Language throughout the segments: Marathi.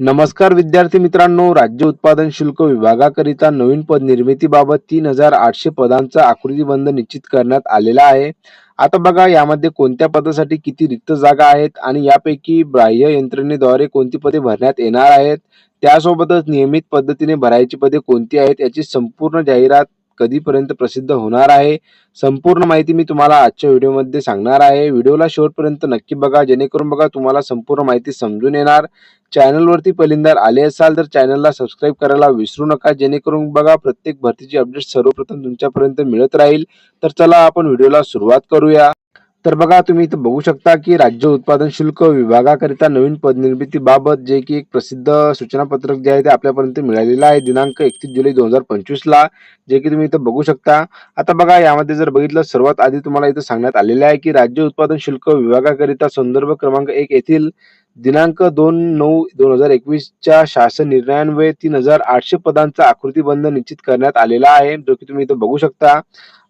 नमस्कार विद्यार्थी मित्रांनो राज्य उत्पादन शुल्क विभागाकरिता नवीन पद निर्मितीबाबत तीन हजार आठशे पदांचा आकृतीबंध निश्चित करण्यात आलेला आहे. आता बघा यामध्ये कोणत्या पदासाठी किती रिक्त जागा आहेत आणि यापैकी बाह्य यंत्रणेद्वारे कोणती पदे भरण्यात येणार आहेत? त्यासोबतच नियमित पद्धतीने भरायची पदे कोणती आहेत याची संपूर्ण जाहिरात कधीपर्यंत प्रसिद्ध होणार आहे? संपूर्ण माहिती मी तुम्हाला आजच्या व्हिडिओमध्ये सांगणार आहे. व्हिडिओला शेवटपर्यंत नक्की बघा जेणेकरून बघा तुम्हाला संपूर्ण माहिती समजून येणार. चॅनलवरती पहिल्यांदा आले असाल तर चॅनलला सबस्क्राईब करायला विसरू नका जेणेकरून बघा प्रत्येक भरतीची अपडेट सर्वप्रथम तुमच्यापर्यंत मिळत राहील. तर चला आपण व्हिडिओला सुरुवात करूया. तर बघा तुम्ही इथं बघू शकता की राज्य उत्पादन शुल्क विभागाकरिता नवीन पदनिर्मितीबाबत जे की एक प्रसिद्ध सूचनापत्रक जे आहे ते आपल्यापर्यंत मिळालेलं आहे. दिनांक एकतीस जुलै दोन हजार पंचवीस ला जे की तुम्ही इथं बघू शकता. आता बघा यामध्ये जर बघितलं सर्वात आधी तुम्हाला इथं सांगण्यात आलेलं आहे की राज्य उत्पादन शुल्क विभागाकरिता संदर्भ क्रमांक एक येथील दिनांक दोन नऊ दोन हजार एकवीसच्या शासन निर्णयान्वये तीन हजार आठशे पदांचा आकृतीबंध निश्चित करण्यात आलेला आहे. जो की तुम्ही इथं बघू शकता.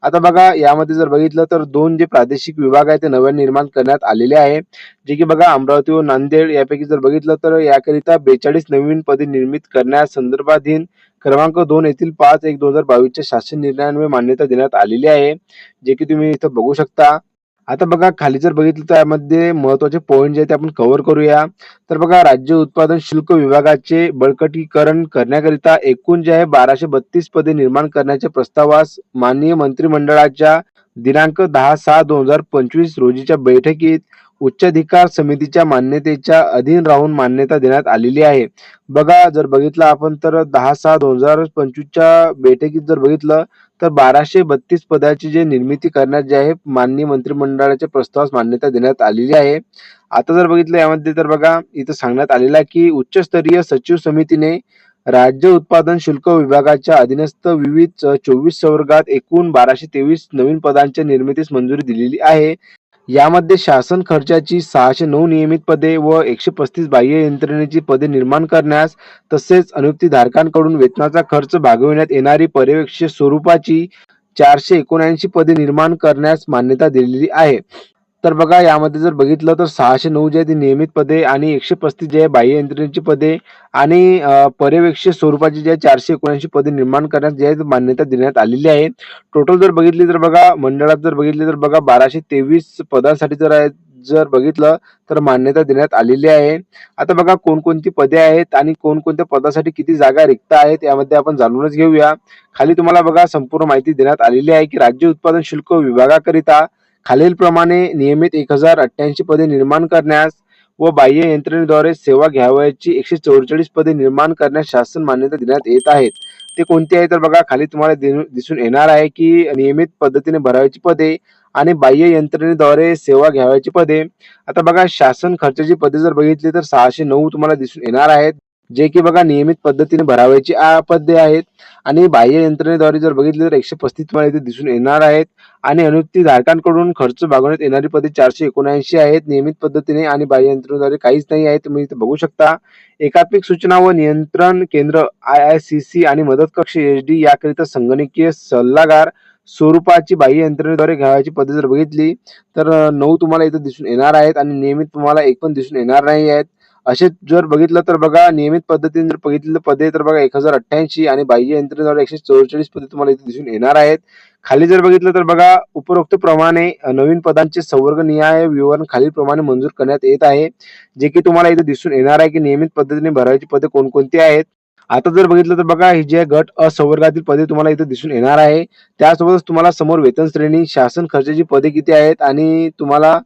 आता बघा यामध्ये जर बघितलं तर दोन जे प्रादेशिक विभाग आहे ते नव्याने निर्माण करण्यात आलेले आहे. जे की बघा अमरावती व नांदेड यापैकी जर बघितलं तर याकरिता बेचाळीस नवीन पदे निर्मित करण्यास संदर्भाधीन क्रमांक दोन येथील पाच एक दोन हजार बावीसच्या शासन निर्णयान्वये मान्यता देण्यात आलेली आहे. जे की तुम्ही इथं बघू शकता. आता बघा खाली जर बघितलं तर यामध्ये महत्त्वाचे पॉईंट जे आहेत ते आपण कव्हर करूया. तर बघा राज्य उत्पादन शुल्क विभागाचे बळकटीकरण करण्याकरिता एकूण जे आहे बाराशे बत्तीस पदे निर्माण करण्याच्या प्रस्तावास माननीय मंत्रिमंडळाच्या दिनांक दहा सहा दोन हजार पंचवीस रोजीच्या बैठकीत उच्चाधिकार समितीच्या मान्यतेच्या अधीन राहून मान्यता देण्यात आलेली आहे. बघा जर बघितलं आपण तर दहा सहा दोन हजार पंचवीसच्या बैठकीत जर बघितलं तर बाराशे बत्तीस पदाची जे निर्मिती करण्यात जे आहे माननीय मंत्रिमंडळाच्या प्रस्तावास मान्यता देण्यात आलेली आहे. आता जर बघितलं यामध्ये तर बघा इथं सांगण्यात आलेलं आहे की उच्चस्तरीय सचिव समितीने राज्य उत्पादन शुल्क विभागाच्या अधीनस्थ विविध चोवीस संवर्गात एकूण बाराशे तेवीस नवीन पदांच्या निर्मितीस मंजुरी दिलेली आहे. यामध्ये शासन खर्चाची सहाशे नऊ नियमित पदे व एकशे पस्तीस बाह्य यंत्रणेची पदे निर्माण करण्यास तसेच अनुक्तीधारकांकडून वेतनाचा खर्च भागविण्यात येणारी पर्यवेक्षक स्वरूपाची चारशे एकोणऐंशी पदे निर्माण करण्यास मान्यता दिलेली आहे. तर बघा यामध्ये जर बघितलं तर सहाशे नऊ जे आहे ती नियमित पदे आणि एकशे पस्तीस जे आहे बाह्य यंत्रणेची पदे आणि अ, पर्यवेक्षी स्वरूपाची जे आहे चारशे एकोणऐंशी पदे निर्माण करण्यास जे आहे ती मान्यता देण्यात आलेली आहे टोटल जर बघितली तर बघा मंडळात जर बघितली तर बघा बाराशे तेवीस पदांसाठी जर आहे जर बघितलं तर मान्यता देण्यात आलेली आहे. आता बघा कोणकोणती पदे आहेत आणि कोणकोणत्या पदासाठी किती जागा रिक्त आहेत यामध्ये आपण जाणूनच घेऊया. खाली तुम्हाला बघा संपूर्ण माहिती देण्यात आलेली आहे की राज्य उत्पादन शुल्क विभागाकरिता खालीलप्रमाणे नियमित एक हजार अठ्ठ्याऐंशी पदे निर्माण करण्यास व बाह्य यंत्रणेद्वारे सेवा घ्यावयाची एकशे चौवेचाळीस पदे निर्माण करण्यास शासन मान्यता देण्यात येत आहेत ते कोणते आहे तर बघा खाली तुम्हाला दिसून येणार आहे की नियमित पद्धतीने भरावयाची पदे आणि बाह्य यंत्रणेद्वारे सेवा घ्यावयाची पदे. आता बघा शासन खर्चाची पदे जर बघितली तर सहाशे नऊ तुम्हाला दिसून येणार आहेत. जे की बघा नियमित पद्धतीने भरावयाची आ- आहेत. आणि बाह्य यंत्रणेद्वारे जर बघितले तर एकशे पस्तीस तुम्हाला इथे दिसून येणार आहेत. आणि अनुत्ती धारकांकडून खर्च भागवण्यात येणारी पदे चारशे एकोणऐंशी आहेत. नियमित पद्धतीने आणि बाह्य यंत्रणेद्वारे काहीच नाही आहे. तुम्ही इथे बघू शकता. एकात्मिक सूचना व नियंत्रण केंद्र आय आय सी सी आणि मदत कक्ष एच डी याकरिता संगणकीय सल्लागार स्वरूपाची बाह्य यंत्रणेद्वारे घ्यावायची पद्धत जर बघितली तर नऊ तुम्हाला इथे दिसून येणार आहेत. आणि नियमित तुम्हाला एक पण दिसून येणार नाही आहेत. असे जर बघितलं तर बघा नियमित पद्धतीने जर बघितलं पदे तर बघा एक हजार अठ्ठ्याऐंशी आणि बाह्य यंत्रणेद्वारे एकशे चौवेचाळीस पदे तुम्हाला इथे दिसून येणार आहेत. खाली जर बघितलं तर बघा उपरोक्त प्रमाणे नवीन पदांचे संवर्ग निहाय विवरण खालील प्रमाणे मंजूर करण्यात येत आहे. जे की तुम्हाला इथे दिसून येणार आहे की नियमित पद्धतीने भरायची पदे कोणकोणती आहेत. आता जर बघितलं तर बघा ही जे गट असंवर्गातील पदे तुम्हाला इथे दिसून येणार आहे. त्यासोबतच तुम्हाला समोर वेतन श्रेणी शासन खर्चाची पदे किती आहेत आणि तुम्हाला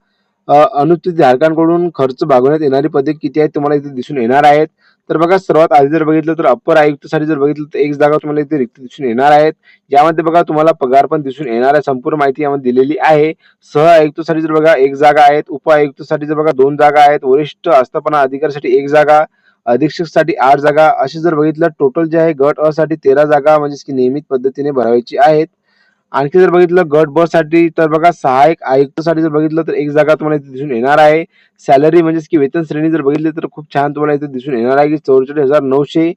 अनुसूचित धारकांकडून खर्च भागवण्यात येणारी पदे किती आहेत तुम्हाला इथे दिसून येणार आहेत? तर बघा सर्वात आधी जर बघितलं तर अप्पर आयुक्तसाठी जर बघितलं तर एक जागा तुम्हाला इथे रिक्त दिसून येणार आहेत. यामध्ये बघा तुम्हाला पगार पण दिसून येणार आहे. संपूर्ण माहिती यामध्ये दिलेली आहे. सह आयुक्तसाठी जर बघा एक जागा आहेत. उप आयुक्तसाठी जर बघा दोन जागा आहेत. वरिष्ठ आस्थापना अधिकाऱ्यासाठी एक जागा अधीक्षकसाठी आठ जागा. असे जर बघितलं टोटल जे आहे गट अ साठी तेरा जागा म्हणजे की नियमित पद्धतीने भरावायची आहेत. आणखी जर बघितलं गट ब साठी तर बघा सहायक आयुक्तसाठी जर बघितलं तर एक जागा तुम्हाला इथे दिसून येणार आहे. सॅलरी म्हणजेच की वेतन श्रेणी जर बघितली तर खूप छान तुम्हाला इथे दिसून येणार आहे की चौवेचाळीस हजार नऊशे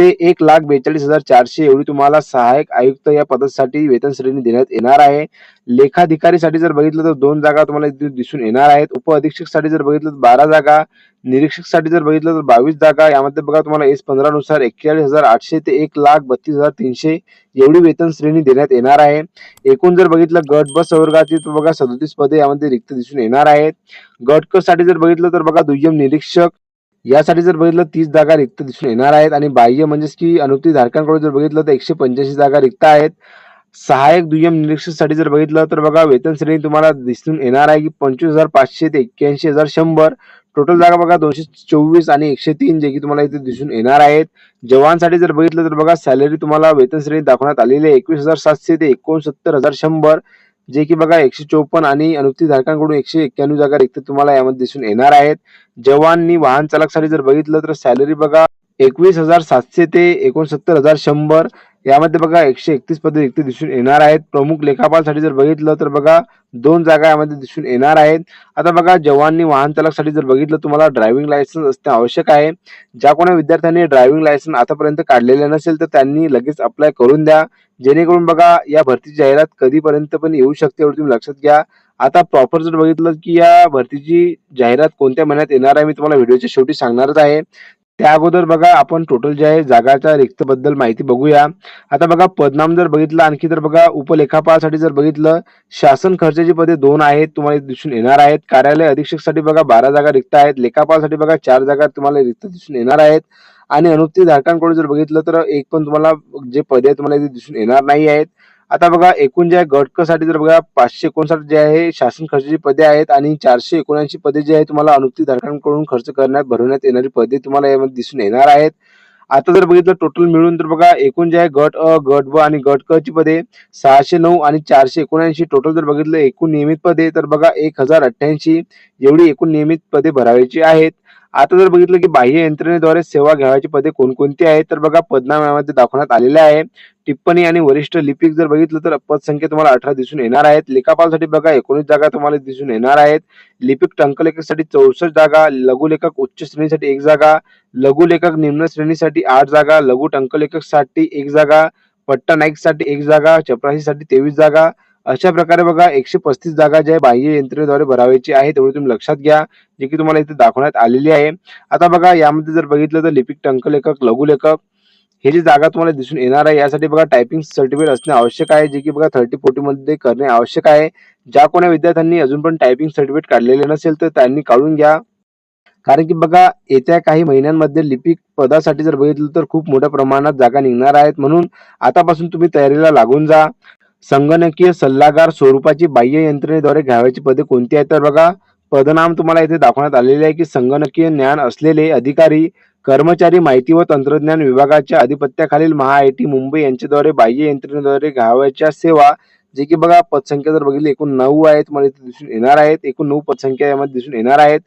ते एक लाख बेचाळीस हजार चारशे एवढी तुम्हाला सहाय्यक आयुक्त या पदासाठी वेतन श्रेणी देण्यात येणार आहे. लेखाधिकारीसाठी जर बघितलं तर दोन जागा तुम्हाला दिसून येणार आहेत. उप अधीक्षकसाठी जर बघितलं तर बारा जागा निरीक्षकसाठी जर बघितलं तर बावीस जागा. यामध्ये बघा तुम्हाला एस पंधरा नुसार एक्केचाळीस हजार आठशे ते एक लाख बत्तीस हजार तीनशे एवढी वेतन श्रेणी देण्यात येणार आहे. एकूण जर बघितलं गट ब संवर्गातील बघा सदोतीस पदे यामध्ये रिक्त दिसून येणार आहेत. गट क साठी जर बघितलं तर बघा दुय्यम निरीक्षक यासाठी जर बघितलं तीस जागा रिक्त दिसून येणार आहेत आणि बाह्य म्हणजेच की अनुमती धारकांकडून जर बघितलं तर एकशे पंच्याऐंशी जागा रिक्त आहेत. सहाय्यक दुय्यम निरीक्षकसाठी जर बघितलं तर बघा वेतन श्रेणी तुम्हाला दिसून येणार आहे की पंचवीस हजार पाचशे ते एक्क्याऐंशी हजार शंभर. टोटल जागा बघा दोनशे चोवीस आणि एकशे तीन जे की तुम्हाला इथे दिसून येणार आहेत. जवानसाठी जर बघितलं तर बघा सॅलरी तुम्हाला वेतन श्रेणी दाखवण्यात आलेली आहे एकवीस हजार सातशे ते एकोणसत्तर हजार शंभर. जे की बघा एकशे चोपन्न आणि अनुमती धारकांकडून एकशे एक्क्याण्णव जागा रिक्त तुम्हाला यामध्ये दिसून येणार आहेत. जवाननी वाहन चालकसाठी जर बघितलं तर सॅलरी बघा एकवीस हजार सातशे ते एकोणसत्तर हजार शंभर यामध्ये बघा एकशे एकतीस पदे रिक्त दिसून येणार आहेत. प्रमुख लेखापालसाठी जर बघितलं तर बघा दोन जागा यामध्ये दिसून येणार आहेत. आता बघा जवाननी वाहन चालकसाठी जर बघितलं तुम्हाला ड्रायव्हिंग लायसन्स असणे आवश्यक आहे. ज्या कोणा विद्यार्थ्यांनी ड्रायव्हिंग लायसन्स आतापर्यंत काढलेले नसेल तर त्यांनी लगेच अप्लाय करून द्या. जेणेकरून बघा या भरतीची जाहिरात कधीपर्यंत पण येऊ शकते एवढं तुम्ही लक्षात घ्या. आता प्रॉपर जर बघितलं की या भरतीची जाहिरात कोणत्या महिन्यात येणार आहे मी तुम्हाला व्हिडिओच्या शेवटी सांगणारच आहे. त्या अगोदर बघा आपण टोटल जे आहे जागाच्या रिक्त बद्दल माहिती बघूया. आता बघा पदनाम जर बघितलं आणखी तर बघा उपलेखापालसाठी जर बघितलं शासन खर्चाची पदे दोन आहेत तुम्हाला दिसून येणार आहेत. कार्यालय अधीक्षकसाठी बघा बारा जागा रिक्त आहेत. लेखापालसाठी बघा चार जागा तुम्हाला रिक्त दिसून येणार आहेत. आणि अनुमती धारकांकडून जर बघितलं तर एक पण तुम्हाला जे पदे आहेत तुम्हाला दिसून येणार नाही आहेत. आता बघा एकूण जे आहे गटकसाठी जर बघा पाचशे एकोणसाठ जे आहे शासन खर्चाची पदे आहेत आणि चारशे एकोणऐंशी पदे जे आहे तुम्हाला अनुमती धारकांकडून खर्च करण्यात भरवण्यात येणारी पदे तुम्हाला यामध्ये दिसून येणार आहेत. आता जर बघितलं टोटल मिळून तर बघा एकूण जे आहे गट अ गट ब आणि गट क ची पदे सहाशे नऊ आणि चारशे एकोणऐंशी टोटल जर बघितलं एकूण नियमित पदे तर बघा एक हजार अठ्ठ्याऐंशी एवढी एकूण नियमित पदे भरावायची आहेत. आता जर बघितलं की बाह्य यंत्रणेद्वारे सेवा घ्यावाची पदे कोणकोणती आहेत तर बघा पदनाम्यामध्ये दाखवण्यात आलेले आहे. टिप्पणी आणि वरिष्ठ लिपिक जर बघितलं तर पदसंख्या तुम्हाला अठरा दिसून येणार आहेत. लेखापालसाठी बघा एकोणीस जागा तुम्हाला दिसून येणार आहेत. लिपिक टंकलेखकसाठी चौसष्ट जागा लघुलेखक उच्च श्रेणीसाठी एक जागा लघुलेखक निम्न श्रेणीसाठी आठ जागा लघु टंकलेखकसाठी एक जागा पट्टा नाईकसाठी एक जागा चपराशीसाठी तेवीस जागा अशा प्रकारे बघा एकशे पस्तीस जागा ज्या बाह्य यंत्रणेद्वारे भरावायची आहे तेवढी तुम्ही लक्षात घ्या जे की तुम्हाला इथे दाखवण्यात आलेली आहे. आता बघा यामध्ये जर बघितलं तर लिपिक टंकलेखक लघुलेखक हे जी जागा तुम्हाला दिसून येणार आहे यासाठी बघा टायपिंग सर्टिफिकेट असणे आवश्यक आहे जे की बघा थर्टी फोर्टी मध्ये करणे आवश्यक आहे. ज्या कोणा विद्यार्थ्यांनी अजून पण टायपिंग सर्टिफिकेट काढलेले नसेल तर त्यांनी काढून घ्या. कारण की बघा येत्या काही महिन्यांमध्ये लिपिक पदासाठी जर बघितलं तर खूप मोठ्या प्रमाणात जागा निघणार आहेत. म्हणून आतापासून तुम्ही तयारीला लागून जा. संगणकीय सल्लागार स्वरूपाची बाह्य यंत्रणेद्वारे घ्यावयाची पदे कोणती आहेत तर बघा पदनाम तुम्हाला इथे दाखवण्यात आलेले आहे की संगणकीय ज्ञान असलेले अधिकारी कर्मचारी माहिती व तंत्रज्ञान विभागाच्या आधिपत्याखालील महा आय टी मुंबई यांच्याद्वारे बाह्य यंत्रणेद्वारे घ्यावयाच्या सेवा जे की बघा पदसंख्या जर बघितली एकूण नऊ आहेत तुम्हाला इथे दिसून येणार आहेत. एकूण नऊ पदसंख्या यामध्ये दिसून येणार आहेत.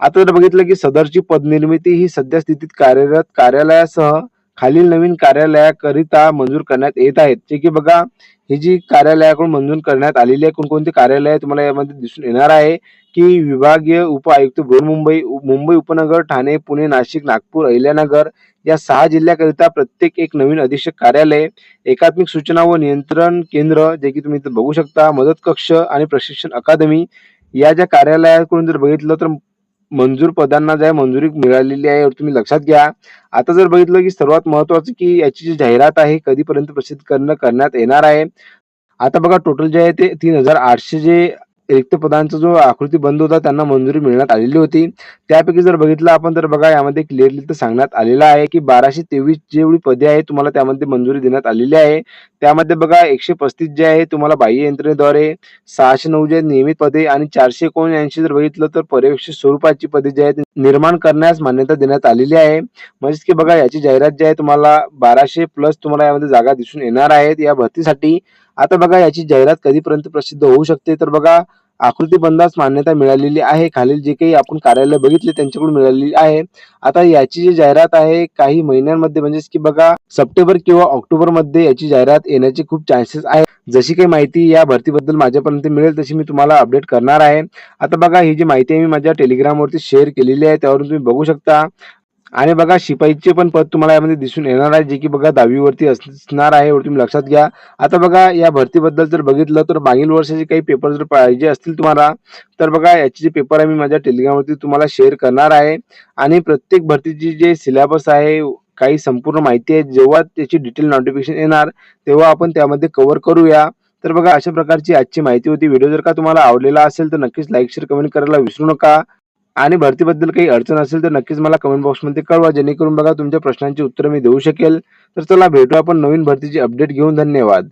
आता जर बघितलं की सदरची पदनिर्मिती ही सध्या स्थितीत कार्यरत कार्यालयासह खालील नवीन कार्यालयाकरिता मंजूर करण्यात येत आहेत. जे की बघा. ही जी कार्यालयाकडून मंजूर करण्यात आलेली आहे कोणकोणती कार्यालय तुम्हाला यामध्ये दिसून येणार आहे की विभागीय उप आयुक्त बृहन्मुंबई मुंबई उपनगर ठाणे पुणे नाशिक नागपूर अहिल्यानगर या सहा जिल्ह्याकरिता प्रत्येक एक नवीन अधीक्षक कार्यालय एकात्मिक सूचना व नियंत्रण केंद्र जे की तुम्ही इथे बघू शकता मदत कक्ष आणि प्रशिक्षण अकादमी या ज्या कार्यालयाकडून जर बघितलं तर मंजूर पदांना ज्या मंजुरी मिळालेली आहे तुम्ही लक्षात घ्या. आता जर बघितलं की सर्वात महत्वाचं की याची जी जाहिरात आहे कधीपर्यंत प्रसिद्ध करणं करण्यात येणार आहे. आता बघा टोटल जे आहे ते तीन हजार आठशे जे रिक्त पदांचा जो आकृती बंद होता त्यांना मंजुरी मिळण्यात आलेली होती. त्यापैकी जर बघितलं आपण तर बघा यामध्ये क्लिअरली तर सांगण्यात आलेलं आहे की बाराशे तेवीस जेवढी पदे आहे तुम्हाला त्यामध्ये मंजुरी देण्यात आलेली आहे. त्यामध्ये बघा एकशे पस्तीस जे आहे तुम्हाला बाह्य यंत्रणेद्वारे सहाशे नऊ जे नियमित पदे आणि चारशे एकोणऐंशी जर बघितलं तर पर्यवेक्षक स्वरूपाची पदे जे आहेत निर्माण करण्यास मान्यता देण्यात आलेली आहे. म्हणजेच की बघा याची जाहिरात जी आहे तुम्हाला बाराशे प्लस तुम्हाला यामध्ये जागा दिसून येणार आहेत. या भरतीसाठी आता बघा याची जाहिरात कधीपर्यंत प्रसिद्ध होऊ शकते? तर बघा आकृती बंदास मान्यता मिळालेली आहे. खालील जे काही आपण कार्यालय बघितले त्यांच्याकडून मिळालेली आहे. आता याची जी जाहिरात आहे काही महिन्यांमध्ये म्हणजेच की बघा सप्टेंबर किंवा ऑक्टोबरमध्ये याची जाहिरात येण्याचे खूप चान्सेस आहे जशी काही माहिती या भरतीबद्दल माझ्यापर्यंत मिळेल तशी मी तुम्हाला अपडेट करणार आहे. आता बघा ही जी माहिती आहे मी माझ्या टेलिग्राम वरती शेअर केलेली आहे त्यावरून तुम्ही बघू शकता. आणि बघा शिपाईचे पण पद तुम्हाला यामध्ये दिसून येणार आहे जे की बघा दहावीवरती असणार आहे एवढं तुम्ही लक्षात घ्या. आता बघा या भरतीबद्दल जर बघितलं तर मागील वर्षाचे काही पेपर जर पाहिजे असतील तुम्हाला तर बघा याचे जे पेपर आहे मी माझ्या टेलिग्रामवरती तुम्हाला शेअर करणार आहे. आणि प्रत्येक भरतीची जे सिलेबस आहे काही संपूर्ण माहिती आहे जेव्हा त्याची डिटेल नोटिफिकेशन येणार तेव्हा आपण त्यामध्ये कव्हर करूया. तर बघा अशा प्रकारची आजची माहिती होती. व्हिडिओ जर का तुम्हाला आवडलेला असेल तर नक्कीच लाईक शेअर कमेंट करायला विसरू नका. आणि भरतीबद्दल काही अडचण असेल तर नक्कीच मला कमेंट बॉक्समध्ये कळवा. जेणेकरून बघा तुमच्या प्रश्नांची उत्तरं मी देऊ शकेल. तर चला भेटू आपण नवीन भरतीची अपडेट घेऊन. धन्यवाद.